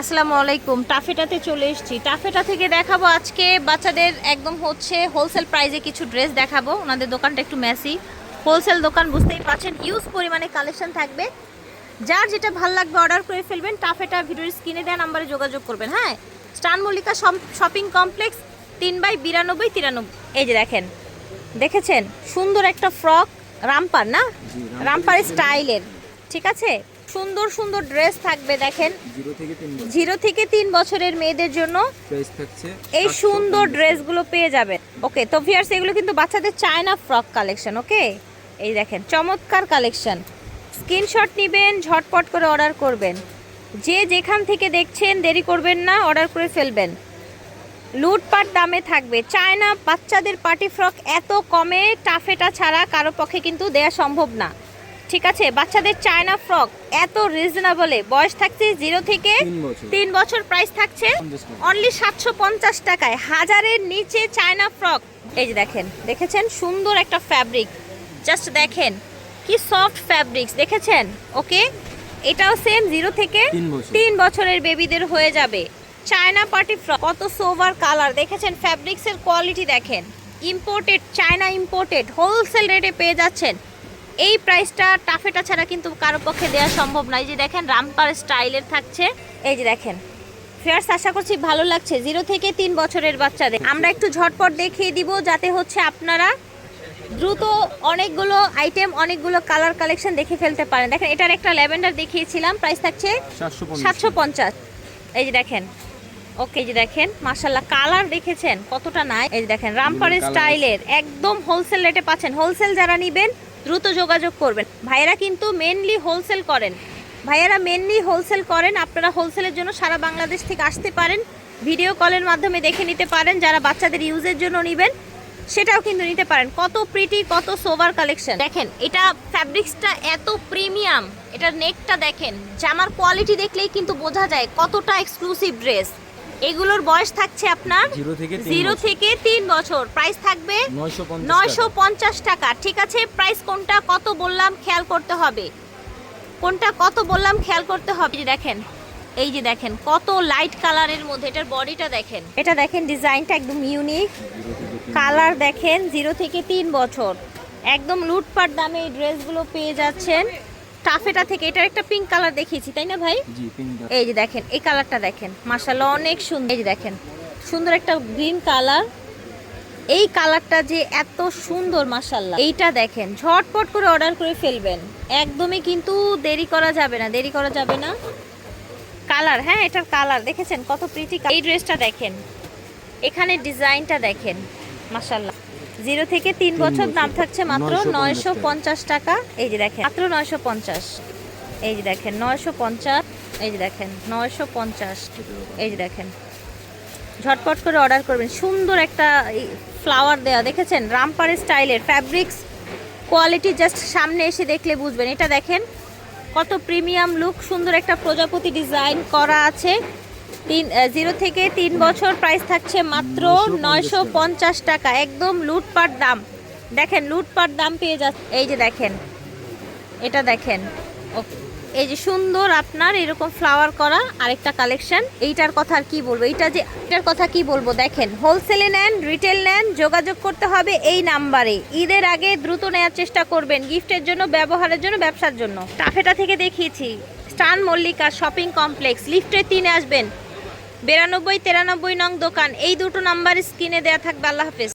আসসালামু আলাইকুম টাফেটাতে চলে এসেছি। টাফেটা থেকে দেখাবো আজকে বাচ্চাদের একদম হচ্ছে হোলসেল প্রাইজে কিছু ড্রেস দেখাবো। ওনাদের দোকানটা একটু মেসি হোলসেল দোকান বুঝতেই পারছেন ইউজ পরিমাণে কালেকশন থাকবে। যার যেটা ভালো লাগবে অর্ডার করে ফেলবেন টাফেটা ভিডিওর স্ক্রিনে দেওয়া নাম্বারে যোগাযোগ করবেন হ্যাঁ? স্টান মল্লিকা শপিং কমপ্লেক্স তিন বাই বিরানব্বই তিরানব্বই। এই যে দেখেন দেখেছেন? সুন্দর একটা ফ্রক রামপার না? রামপার। স্টাইলের ঠিক আছে? সুন্দর সুন্দর ড্রেস থাকবে দেখেন। জিরো থেকে তিন বছরের মেয়েদের জন্য এই 750 সুন্দর ড্রেসগুলো পেয়ে যাবেন। ওকে তো ভিয়ার্স এগুলো কিন্তু বাচ্চাদের চায়না ফ্রক কালেকশন ওকে? এই দেখেন চমৎকার কালেকশন। স্ক্রিনশট নেবেন ঝটপট করে অর্ডার করবেন। যে যেখান থেকে দেখছেন দেরি করবেন না অর্ডার করে ফেলবেন। লুটপাট দামে থাকবে। চায়না বাচ্চাদের পার্টি ফ্রক এত কমে টাফেটা ছাড়া কারও পক্ষে কিন্তু দেয়া সম্ভব না। ঠিক আছে বাচ্চাদের চায়না ফ্রক এত রিজনেবলে বয়স থাকছে জিরো থেকে তিন বছর। প্রাইস থাকছে অনলি সাতশো পঞ্চাশ টাকায়। হাজারের নিচে চায়না ফ্রক। এই যে দেখেন দেখেছেন? সুন্দর একটা ফ্যাব্রিক জাস্ট দেখেন কি সফট ফ্যাব্রিক্স দেখেছেন? ওকে এটাও সেম জিরো থেকে তিন তিন বছরের বেবিদের হয়ে যাবে। চায়না পার্টি ফ্রক কত সোভার কালার দেখেছেন? ফ্যাব্রিক্সের কোয়ালিটি দেখেন। ইম্পোর্টেড চায়না ইম্পোর্টেড হোলসেল রেটে পেয়ে যাচ্ছেন। এই প্রাইসটা টাফেটা ছাড়া কিন্তু কারও পক্ষে দেওয়া সম্ভব নয়। যে দেখেন রামপার স্টাইলের থাকছে। এই যে দেখেন ফেয়ার্স আশা করছি ভালো লাগছে। জিরো থেকে তিন বছরের বাচ্চাদের। আমরা একটু ঝটপট দেখিয়ে দিব যাতে হচ্ছে আপনারা দ্রুত অনেকগুলো আইটেম অনেকগুলো কালার কালেকশন দেখে ফেলতে পারেন। দেখেন এটার একটা ল্যাভেন্ডার দেখিয়েছিলাম। প্রাইস থাকছে সাতশো পঞ্চাশ। এই যে দেখেন ওকে যে দেখেন মার্শাল্লাহ কালার দেখেছেন কতটা নাই এই যে দেখেন রামপারের স্টাইলের একদম হোলসেল রেটে পাচ্ছেন। হোলসেল যারা নিবেন দ্রুত যোগাযোগ করবেন। ভাইয়েরা কিন্তু মেনলি হোলসেল করেন। ভাইয়েরা মেনলি হোলসেল করেন। আপনারা হোলসেলের জন্য সারা বাংলাদেশ থেকে আসতে পারেন। ভিডিও কলের মাধ্যমে দেখে নিতে পারেন। যারা বাচ্চাদের ইউজের জন্য নেবেন, সেটাও কিন্তু নিতে পারেন। কত প্রিটি কত সোভার কালেকশন দেখেন, এটা ফ্যাব্রিক্সটা এত প্রিমিয়াম এটার নেকটা দেখেন। জামার কোয়ালিটি দেখলেই কিন্তু বোঝা যায় কতটা এক্সক্লুসিভ ড্রেস এগুলোর বয়স থাকছে আপনার জিরো থেকে তিন বছর। প্রাইস থাকবে নয়শো পঞ্চাশ টাকা। ঠিক আছে প্রাইস কোনটা কত বললাম খেয়াল করতে হবে। কোনটা কত বললাম খেয়াল করতে হবে যে দেখেন। এই যে দেখেন কত লাইট কালারের মধ্যে এটার বডিটা দেখেন। এটা দেখেন ডিজাইনটা একদম ইউনিক কালার দেখেন জিরো থেকে তিন বছর। একদম লুটপাট দামে এই ড্রেসগুলো পেয়ে যাচ্ছেন। টাফেটা থেকে এটার একটা পিঙ্ক কালার দেখিয়েছি তাই না ভাই। এই যে দেখেন এই কালারটা দেখেন মার্শাল্লাহ অনেক সুন্দর এই যে দেখেন সুন্দর একটা গ্রিন কালার এই কালারটা যে এত সুন্দর মার্শাল্লাহ এইটা দেখেন ঝটপট করে অর্ডার করে ফেলবেন। একদমই কিন্তু দেরি করা যাবে না দেরি করা যাবে না। কালার হ্যাঁ এটার কালার দেখেছেন? কত প্রিটি এই ড্রেসটা দেখেন এখানে ডিজাইনটা দেখেন মার্শাল্লাহ জিরো থেকে তিন বছর। দাম থাকছে মাত্র নয়শো পঞ্চাশ টাকা। এই যে দেখেন মাত্র নয়শো পঞ্চাশ। এই যে দেখেন নয়শো পঞ্চাশ। এই যে দেখেন নয়শো পঞ্চাশ। এই যে দেখেন ঝটপট করে অর্ডার করবেন। সুন্দর একটা ফ্লাওয়ার দেওয়া দেখেছেন? রামপারের স্টাইলের ফ্যাব্রিক্স কোয়ালিটি জাস্ট সামনে এসে দেখলে বুঝবেন। এটা দেখেন কত প্রিমিয়াম লুক সুন্দর একটা প্রজাপতি ডিজাইন করা আছে। তিন জিরো থেকে তিন বছর প্রাইস থাকছে মাত্র নয়শো পঞ্চাশ টাকা। একদম লুটপাট দাম। দেখেন, লুটপাট দাম পেয়ে যাচ্ছে। এই যে দেখেন, এটা দেখেন। এই যে সুন্দর আপনার এরকম ফ্লাওয়ার করা আরেকটা কালেকশন এইটার কথা আর কি বলব? এইটা যে এটার কথা কি বলব? দেখেন হোলসেলে নেন রিটেল নেন, যোগাযোগ করতে হবে এই নাম্বারে। ঈদের আগে দ্রুত নেওয়ার চেষ্টা করবেন গিফটের জন্য, ব্যবহারের জন্য, ব্যবসার জন্য। টাফেটা থেকে দেখিয়েছি। স্টান মল্লিকা শপিং কমপ্লেক্স, লিফটে তিনে আসবেন। বিরানব্বই, তিরানব্বই নং দোকান, এই দুটো নাম্বার স্ক্রিনে দেওয়া থাকবে। আল্লাহ হাফেজ।